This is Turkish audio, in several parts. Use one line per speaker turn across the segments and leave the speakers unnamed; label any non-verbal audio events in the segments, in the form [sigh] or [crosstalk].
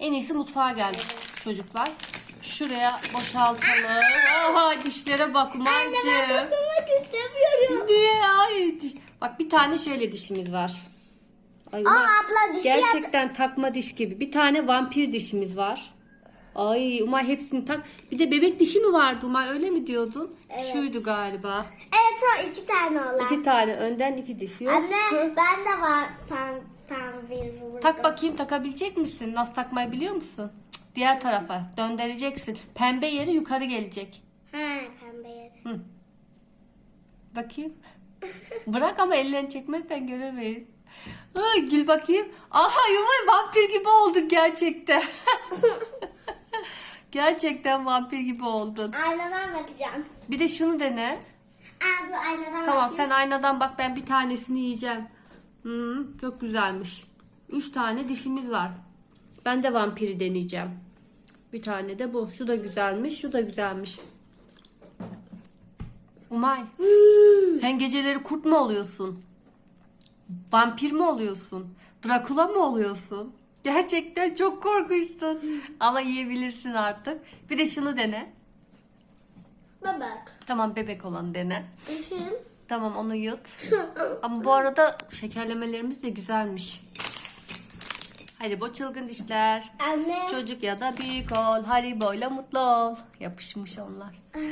En iyisi mutfağa geldik çocuklar. Şuraya boşaltalım. Aha dişlere bak Umay'cığım.
Dokunmak istemiyorum.
Niye? Ay diş. Bak bir tane şöyle dişimiz var. Ay, Umay,
abla dişi yap-
Gerçekten takma diş gibi. Bir tane vampir dişimiz var. Ay Umay hepsini tak. Bir de bebek dişi mi vardı Umay öyle mi diyordun?
Evet.
Şuydu galiba.
Evet o iki tane olan.
İki tane önden iki diş yok.
Anne ben de var tam tam bir.
Tak bakayım takabilecek misin? Nasıl takmayı biliyor musun? Cık, Diğer tarafa döndüreceksin. Pembe yeri yukarı gelecek.
Ha pembe yeri.
Bakayım. [laughs] Bırak ama ellerini çekmezsen göremeyiz. Ay, gül bakayım. Aha Yumay vampir gibi oldun gerçekten. [laughs] gerçekten vampir gibi oldun.
Aynadan bakacağım.
Bir de şunu dene.
Aa dur aynadan
Tamam
bakayım.
sen aynadan bak ben bir tanesini yiyeceğim. Hmm, çok güzelmiş. Üç tane dişimiz var. Ben de vampiri deneyeceğim. Bir tane de bu. Şu da güzelmiş. Şu da güzelmiş. Umay. sen geceleri kurt mu oluyorsun? Vampir mi oluyorsun? Drakula mı oluyorsun? Gerçekten çok korkunçsun. Ama yiyebilirsin artık. Bir de şunu dene.
Bebek.
Tamam bebek olan dene.
Dişim.
Tamam onu yut. [laughs] Ama bu arada şekerlemelerimiz de güzelmiş. Hadi bu çılgın dişler.
Anne.
Çocuk ya da büyük ol. Haribo'yla mutlu ol. Yapışmış onlar. [laughs]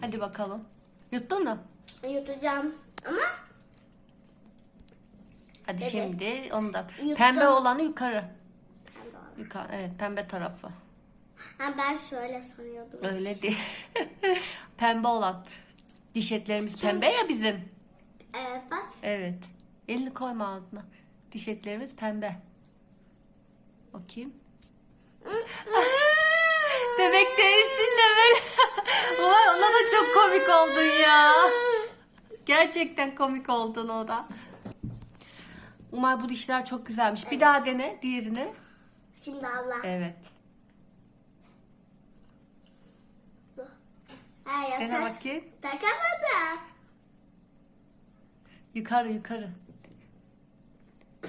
Hadi bakalım. Yuttun mu?
Yutacağım. Ama
Hadi
Evet.
şimdi onu da.
Yuttum.
Pembe olanı yukarı.
pembe olan.
Yukarı. Evet pembe tarafı.
Ha, ben şöyle sanıyordum.
Öyle değil. [laughs] pembe olan. Diş etlerimiz pembe ya bizim.
Evet bak.
Evet. Elini koyma ağzına. Diş etlerimiz pembe. Bakayım. [laughs] Bebek değilsin de. [laughs] Ulan ona da çok komik oldun ya. Gerçekten komik oldun o da. Umay bu dişler çok güzelmiş. Bir daha dene diğerini.
Şimdi abla.
Evet.
Hayır
Dene
tak,
bakayım.
takamadım.
Yukarı yukarı.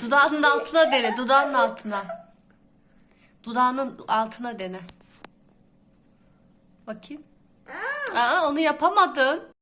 Dudağının altına dene. Dudağının altına. Dudağının altına dene. Bakayım. Aa onu yapamadın.